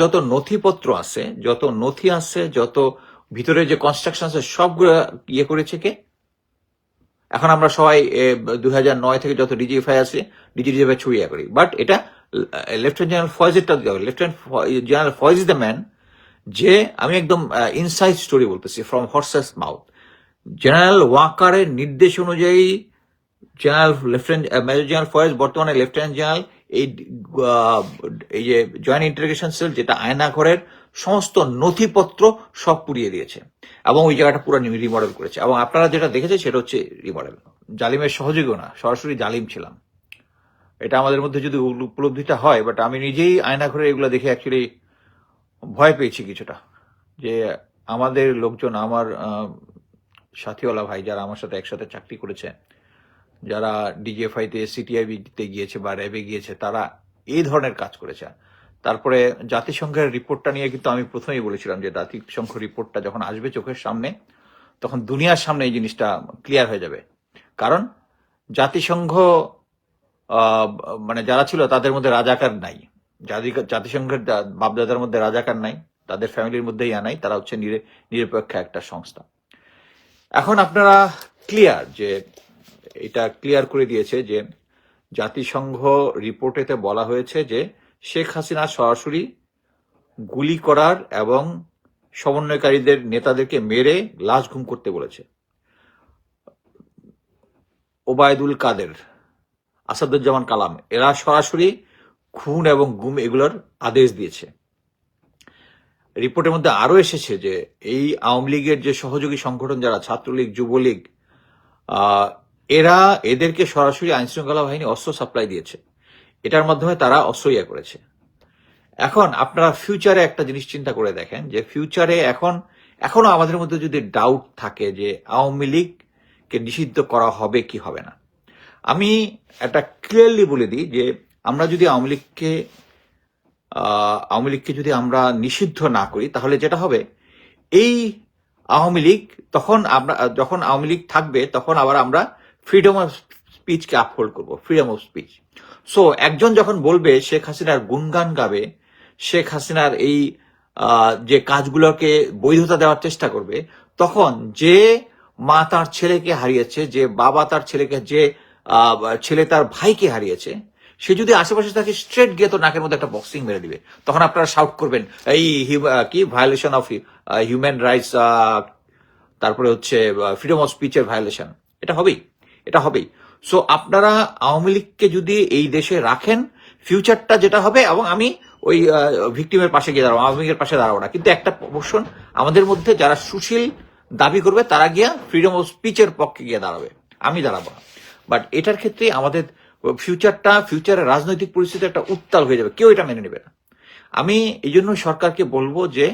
যত নথিপত্র আছে, যত নথি আছে, যত ভিতরে যে কনস্ট্রাকশন আছে, সবগুলো ইয়ে করেছে কে? এখন আমরা সবাই হাজার নয় থেকে যত ডিজিএফআই আছে ডিজিএফআই ছুঁয়ে করি। বাট এটা লেফটেন্যান্ট জেনারেল ফয়েজেরটা দিতে হবে lieutenant general Faiz is the man যে আমি একদম ইনসাইড স্টোরি বলতেছি ফ্রম হর্সেস মাউথ জেনারেল ওয়াকারের নির্দেশ অনুযায়ী general lieutenant major general Faiz বর্তমানে লেফটেন্যান্ট জেনারেল এই এই যে জয়েন্ট ইন্টারগেশন সেল যেটা আয়নাঘরের সমস্ত নথিপত্র সব পুড়িয়ে দিয়েছে এবং ওই জায়গাটা পুরো রিমডেল করেছে। এবং আপনারা যেটা দেখেছেন সেটা হচ্ছে রিমডেল জালিমের সহযোগীও না, সরাসরি জালিম ছিলাম। এটা আমাদের মধ্যে যদি উপলব্ধিটা হয় বাট আমি নিজেই আয়নাঘরে এগুলো দেখে অ্যাকচুয়ালি ভয় পেয়েছি কিছুটা। যে আমাদের লোকজন, আমার সাথীওয়ালা ভাই যারা আমার সাথে একসাথে চাকরি করেছে যারা ডিজিএফআই তে সিটিআইবি তে গিয়েছে বা র্যাবে গিয়েছে, তারা এই ধরনের কাজ করেছে। তারপরে জাতিসংঘের রিপোর্টটা নিয়ে কিন্তু আমি প্রথমেই বলেছিলাম যে জাতিসংঘ রিপোর্টটা যখন আসবে চোখের সামনে, তখন দুনিয়ার সামনে এই জিনিসটা ক্লিয়ার হয়ে যাবে। কারণ জাতিসংঘ মানে যারা ছিল তাদের মধ্যে রাজাকার নাই। জাতিসংঘের বাপদাদার মধ্যে রাজাকার নাই, তাদের ফ্যামিলির মধ্যে ইয়া নাই, তারা হচ্ছে নিরে- নিরপেক্ষ একটা সংস্থা। এখন আপনারা ক্লিয়ার যে এটা ক্লিয়ার করে দিয়েছে যে জাতিসংঘ রিপোর্টেতে বলা হয়েছে যে শেখ হাসিনা সরাসরি গুলি করার এবং সমন্বয়কারীদের নেতাদেরকে মেরে লাশ ঘুম করতে বলেছে। ওবায়দুল কাদের, আসাদুজ্জামান কালাম, এরা সরাসরি খুন এবং গুম এগুলোর আদেশ দিয়েছে। রিপোর্টের মধ্যে আরও এসেছে যে এই আওয়ামী লীগের যে সহযোগী সংগঠন যারা, ছাত্রলীগ, যুবলীগ এরা এদেরকে সরাসরি আইন শৃঙ্খলা বাহিনী অস্ত্র সাপ্লাই দিয়েছে। এটার মাধ্যমে তারা অস্ত্র ইয়ে করেছে। এখন আপনারা ফিউচারে একটা জিনিস চিন্তা করে দেখেন যে ফিউচারে এখন, এখনও আমাদের মধ্যে যদি ডাউট থাকে যে আওয়ামী লীগকে নিষিদ্ধ করা হবে কি হবে না। আমি একটা ক্লিয়ারলি বলে দিই যে আমরা যদি আওয়ামী লীগকে আওয়ামী লীগকে যদি আমরা নিষিদ্ধ না করি, তাহলে যেটা হবে? এই আওয়ামী লীগ তখন আমরা, যখন আওয়ামী লীগ থাকবে, তখন আবার আমরা ফ্রিডম অফ স্পিচকে আপহোল্ড করব ফ্রিডম অফ স্পিচ সো একজন যখন বলবে, শেখ হাসিনার গুণগান গাবে, শেখ হাসিনার এই যে কাজগুলোকে বৈধতা দেওয়ার চেষ্টা করবে, তখন যে মা তার ছেলেকে হারিয়েছে, যে বাবা তার ছেলেকে, যে ছেলে তার ভাইকে হারিয়েছে, সে যদি আশেপাশে থাকে স্ট্রেট গিয়ে তো নাকের মধ্যে একটা বক্সিং মেরে দিবে। তখন আপনারা শাউট করবেন, এই কি? ভায়োলেশন অফ হিউম্যান রাইটস তারপরে হচ্ছে ফ্রিডম অফ স্পিচের ভায়োলেশন এটা হবেই। এটা হবেই। সো আপনারা আওয়ামী লীগকে যদি এই দেশে রাখেন ফিউচারটা যেটা হবে, এবং আমি ওই ভিকটিমের পাশে গিয়ে দাঁড়াবো, আওয়ামী লীগের পাশে দাঁড়াবো না। কিন্তু একটা পোর্শন আমাদের মধ্যে যারা সুশীল দাবি করবে, তারা গিয়া ফ্রিডম অফ স্পিচের পক্ষে গিয়ে দাঁড়াবে। আমি দাঁড়াবো না। বাট এটার ক্ষেত্রে আমাদের ফিউচারটা ফিউচারের রাজনৈতিক পরিস্থিতি একটা উত্তাল হয়ে যাবে। কেউ এটা মেনে নেবে না। আমি এই জন্য সরকারকে বলব যে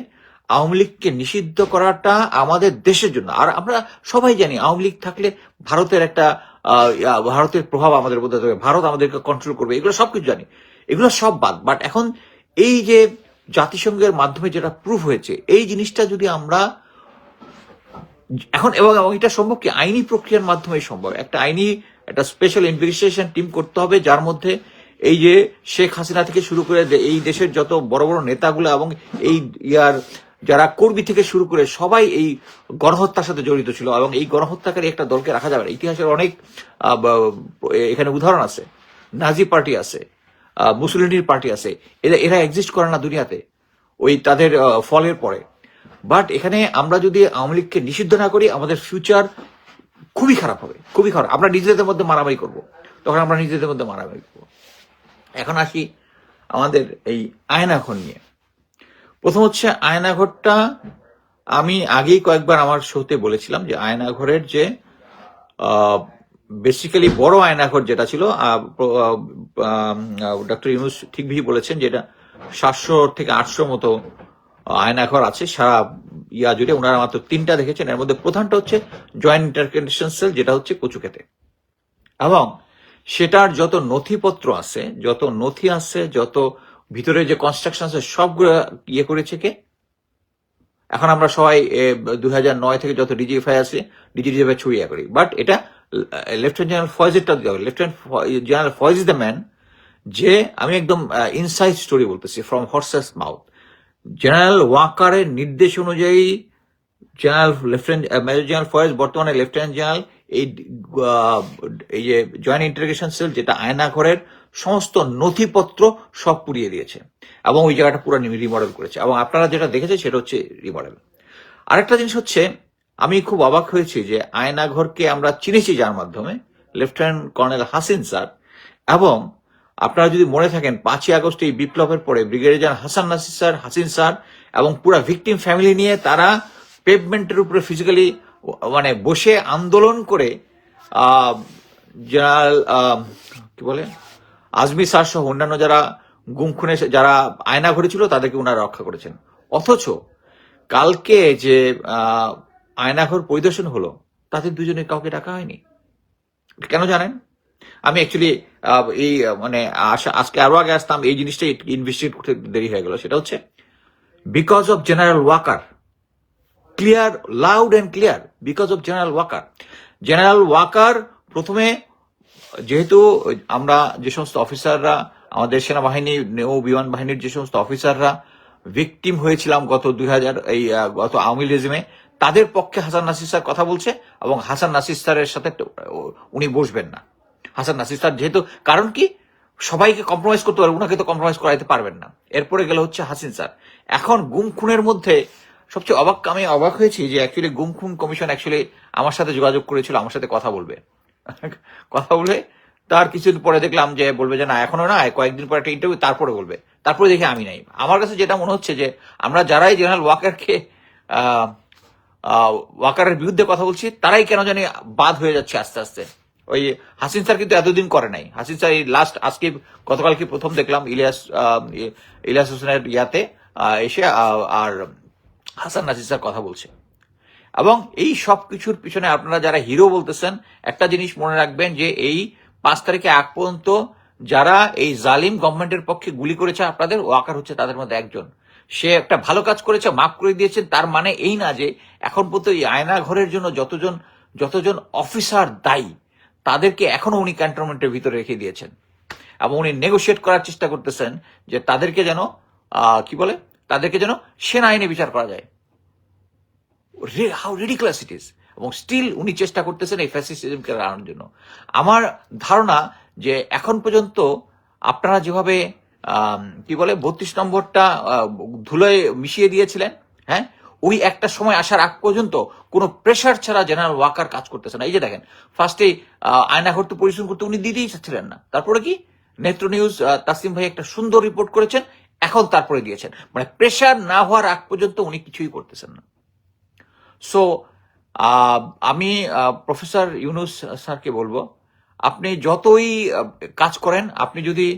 আওয়ামী লীগকে নিষিদ্ধ করাটা আমাদের দেশের জন্য। আর আমরা সবাই জানি আওয়ামী লীগ থাকলে ভারতের একটা ভারতের প্রভাব আমাদের মধ্যে থাকবে। ভারত আমাদেরকে কন্ট্রোল করবে। এগুলো সবকিছু জানি। এগুলো সব বাদ। বাট এখন এই যে জাতিসংঘের মাধ্যমে যেটা প্রুফ হয়েছে, এই জিনিসটা যদি আমরা এখন এবং এটা সম্ভব কি? আইনি প্রক্রিয়ার মাধ্যমে সম্ভব। একটা আইনি, একটা স্পেশাল ইনভেস্টিগেশন টিম করতে হবে, যার মধ্যে এই যে শেখ হাসিনা থেকে শুরু করে এই দেশের যত বড় বড় নেতাগুলো এবং এই ইয়ার যারা কর্মী থেকে শুরু করে সবাই এই গণহত্যার সাথে জড়িত ছিল এবং এই গণহত্যাকারী একটা দলকে রাখা যাবে না। ইতিহাসের অনেক এখানে উদাহরণ আছে। নাজি পার্টি আছে আহ, মুসলিনীর পার্টি আছে। এরা এরা এক্সিস্ট করে না দুনিয়াতে ওই তাদের ফলের পরে। বাট এখানে আমরা যদি আওয়ামী লীগকে নিষিদ্ধ না করি আমাদের ফিউচার খুবই খারাপ হবে খুবই খারাপ। আমরা নিজেদের মধ্যে মারামারি করব। তখন আমরা নিজেদের মধ্যে মারামারি করব। এখন আসি আমাদের এই আয়নাঘর নিয়ে। প্রথম হচ্ছে আয়নাঘরটা আমি আগেই কয়েকবার আমার শোতে বলেছিলাম যে আয়নাঘরের যে বেসিক্যালি বড় আয়নাঘর যেটা ছিল ডক্টর ইউনুস ঠিকই বলেছেন যেটা সাতশো থেকে আটশো মতো আয়নাঘর আছে সারা ইয়া জুড়ে। ওনারা মাত্র তিনটা দেখেছেন। এর মধ্যে প্রধানটা হচ্ছে জয়েন্ট ইন্টারকন্ডিশন সেল যেটা হচ্ছে কচুক্ষেতে এবং সেটার যত নথিপত্র আছে, যত নথি আছে, যত ভিতরে যে কনস্ট্রাকশন আছে, সবগুলো ইয়ে করেছে কে? এখন আমরা সবাই দুই হাজার নয় থেকে যত ডিজিএফআই আছে ডিজিএফআই ছুঁয়ে করি। বাট এটা লেফটেন্যান্ট জেনারেল ফয়েজেরটা দিতে হবে। Lieutenant general Faiz is the man যে, আমি একদম ইনসাইড স্টোরি বলতেছি ফ্রম হর্সেস মাউথ জেনারেল ওয়াকারের নির্দেশ অনুযায়ী general lieutenant major general Faiz বর্তমানে লেফটেন্যান্ট জেনারেল এই এই যে জয়েন্ট ইন্টারগেশন সেল যেটা আয়নাঘরের সমস্ত নথিপত্র সব পুড়িয়ে দিয়েছে এবং ওই জায়গাটা পুরো রিমডেল করেছে। এবং আপনারা যেটা দেখেছেন সেটা হচ্ছে রিমডেল আরেকটা জিনিস হচ্ছে, আমি খুব অবাক হয়েছি যে আয়নাঘরকে আমরা চিনেছি যার মাধ্যমে লেফটেন্যান্ট কর্নেল হাসিন স্যার। এবং আপনারা যদি মনে থাকেন, পাঁচই আগস্ট এই বিপ্লবের পরে brigadier Hasan Nasir sir Hasin sir এবং পুরা ভিকটিম ফ্যামিলি নিয়ে তারা পেভমেন্টের উপরে ফিজিক্যালি মানে বসে আন্দোলন করে জেনারেল কি বলে? আজমি স্যার সহ অন্যান্য যারা গুম খুনে যারা আয়না ঘটেছিল তাদেরকে ওনারা রক্ষা করেছেন। অথচ কালকে যে আয়নাঘর পরিদর্শন হলো তাদের দুজনে কাউকে ডাকা হয়নি। কেন জানেন? আমি অ্যাকচুয়ালি এই মানে আশা- আজকে আরও আগে আসতাম, এই জিনিসটা ইনভেস্টিগেট করতে দেরি হয়ে গেল। সেটা হচ্ছে because of general Waqar clear loud and clear because of general Waqar general Waqar প্রথমে যেহেতু আমরা যে সমস্ত অফিসাররা, আমাদের সেনাবাহিনী নৌ বিমান বাহিনীর যে সমস্ত অফিসাররা ভিকটিম হয়েছিলাম গত দুই হাজার, এই গত আওয়ামী রেজিমে তাদের পক্ষে হাসান নাসির স্যার কথা বলছে এবং হাসান নাসির স্যারের সাথে উনি বসবেন না। হাসান নাসির স্যার যেহেতু, কারণ কি? সবাইকে কম্প্রোমাইজ করতে পারবে, ওনাকে তো কম্প্রোমাইজ করাইতে পারবেন না। এরপরে গেল হচ্ছে হাসিন স্যার। এখন গুম খুনের মধ্যে সবচেয়ে অবাক, আমি অবাক হয়েছি যে অ্যাকচুয়ালি গুম খুন কমিশন অ্যাকচুয়ালি আমার সাথে যোগাযোগ করেছিল, আমার সাথে কথা বলবে। কথা বলে তার কিছুদিন পরে দেখলাম যে বলবে যে না, এখনও না, কয়েকদিন পরে একটা ইন্টারভিউ তারপরে বলবে। তারপরে দেখি আমি নাই। আমার কাছে যেটা মনে হচ্ছে যে আমরা যারাই জেনারেল ওয়াকারকে ওয়াকারের বিরুদ্ধে কথা বলছি, তারাই কেন জানি বাদ হয়ে যাচ্ছে আস্তে আস্তে। ওই হাসিন স্যার কিন্তু এতদিন করে নাই। হাসিন স্যার এই লাস্ট আজকে গতকালকে প্রথম দেখলাম ইলিয়াস ইলিয়াস হোসেনের ইয়াতে এসে আর হাসান নাসির স্যার কথা বলছে। এবং এই সব কিছুর পিছনে আপনারা যারা হিরো বলতেছেন, একটা জিনিস মনে রাখবেন যে এই পাঁচ তারিখে আগ পর্যন্ত যারা এই জালিম গভর্নমেন্টের পক্ষে গুলি করেছে আপনাদের ওয়াকার হচ্ছে তাদের মধ্যে একজন। সে একটা ভালো কাজ করেছে, মাফ করে দিয়েছেন, তার মানে এই না যে এখন পর্যন্ত এই আয়না ঘরের জন্য যতজন যতজন অফিসার দায়ী, তাদেরকে এখনও উনি ক্যান্টনমেন্টের ভিতরে রেখে দিয়েছেন। এবং উনি নেগোশিয়েট করার চেষ্টা করতেছেন যে তাদেরকে যেন কি বলে? তাদেরকে যেন সেনা আইনে বিচার করা যায়। হাউ রিডিকুলাস ইট ইজ এবং স্টিল উনি চেষ্টা করতেছেন এই ফ্যাসিস্টিজমকে আনার জন্য। আমার ধারণা যে এখন পর্যন্ত আপনারা যেভাবে কি বলে, বত্রিশ নম্বরটা ধুলোয় মিশিয়ে দিয়েছিলেন হ্যাঁ? ওই একটা সময় আসার আগ পর্যন্ত কোনো প্রেশার ছাড়া জেনারেল ওয়াকার কাজ করতেছে না। এই যে দেখেন ফার্স্টে আয়না ঘরতে পরিশ্রম করতে উনি দিতেই চাচ্ছিলেন না। তারপরে কি? নেত্র নিউজ তাসিম ভাই একটা সুন্দর রিপোর্ট করেছেন, এখন তারপরে দিয়েছেন। মানে প্রেশার না হওয়ার আগ পর্যন্ত উনি কিছুই করতেছেন না। সো আমি প্রফেসর ইউনুস স্যারকে বলব, আপনি যতই কাজ করেন, আপনি যদি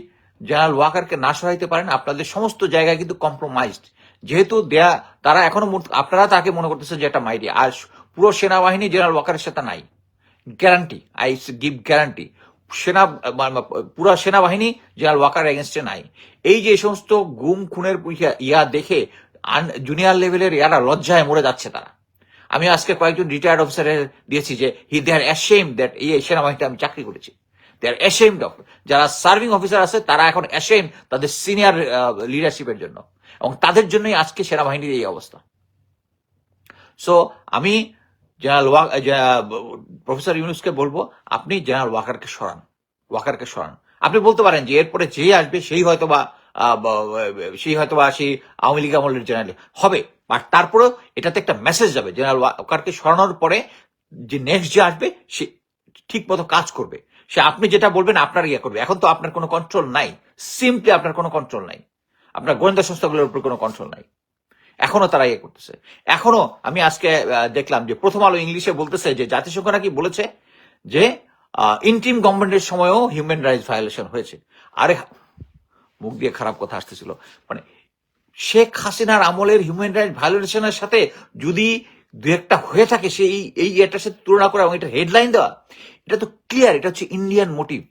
জেনারেল ওয়াকারকে না সরাইতে পারেন, আপনাদের সমস্ত জায়গায় কিন্তু কম্প্রোমাইজড যেহেতু দেয়া, তারা এখনও আপনারা তাকে মনে করতেছে যে একটা মাইডি আর পুরো সেনাবাহিনী জেনারেল ওয়াকারের সাথে নাই। গ্যারান্টি আই গিভ গ্যারান্টি সেনা মানে পুরো সেনাবাহিনী জেনারেল ওয়াকার এগেনস্টে নাই। এই যে সমস্ত গুম, খুনের ইয়া দেখে জুনিয়র লেভেলের ইয়ারা লজ্জায় মরে যাচ্ছে তারা। আমি আজকে কয়েকজন রিটায়ার্ড অফিসারের দিয়েছি যে হি দে আর অ্যাশেম দ্যাট এই সেনাবাহিনীতে আমি চাকরি করেছি। দে আর অ্যাশেমড অফ যারা সার্ভিং অফিসার আছে, তারা এখন অ্যাশেম তাদের সিনিয়র লিডারশিপের জন্য। এবং তাদের জন্যই আজকে সেনাবাহিনীর এই অবস্থা। সো আমি জেনারেল প্রফেসর ইউনুসকে বলব, আপনি জেনারেল ওয়াকারকে সরান। ওয়াকারকে সরান। আপনি বলতে পারেন যে এরপরে যে আসবে, সেই হয়তো বা সেই হয়তো বা সেই আওয়ামী লীগ আমলের জেনারেল হবে। বাট তারপরেও এটাতে একটা মেসেজ যাবে জেনারেল ওয়াকারকে সরানোর পরে যে নেক্সট যে আসবে, সে ঠিক মতো কাজ করবে। সে আপনি যেটা বলবেন আপনার ইয়ে করবে। এখন তো আপনার কোনো কন্ট্রোল নাই। সিম্পলি আপনার কোনো কন্ট্রোল নাই। আপনার গোয়েন্দা সংস্থাগুলোর উপর কোনো কন্ট্রোল নাই। এখনও তারা ইয়ে করতেছে। এখনও আমি আজকে দেখলাম যে প্রথম আলো ইংলিশে বলতেছে যে জাতিসংঘ নাকি বলেছে যে ইন্টিম গভর্নমেন্টের সময়ও হিউম্যান রাইটস ভায়োলেশন হয়েছে। আরে, মুখ দিয়ে খারাপ কথা আসতেছিল। মানে শেখ হাসিনার আমলের হিউম্যান রাইট ভায়োলেশনের সাথে যদি দু একটা হয়ে থাকে সেই এই এটার সাথে তুলনা করা এবং এটা হেডলাইন দেওয়া, এটা তো ক্লিয়ার এটা হচ্ছে ইন্ডিয়ান মোটিভ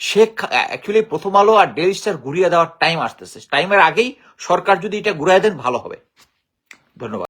শেখ অ্যাকচুয়ালি প্রথম আলো আর ডেলি স্টার ঘুরিয়ে দেওয়ার টাইম আসতেছে। টাইমের আগেই সরকার যদি এটা ঘুরাই দেন, ভালো হবে। ধন্যবাদ।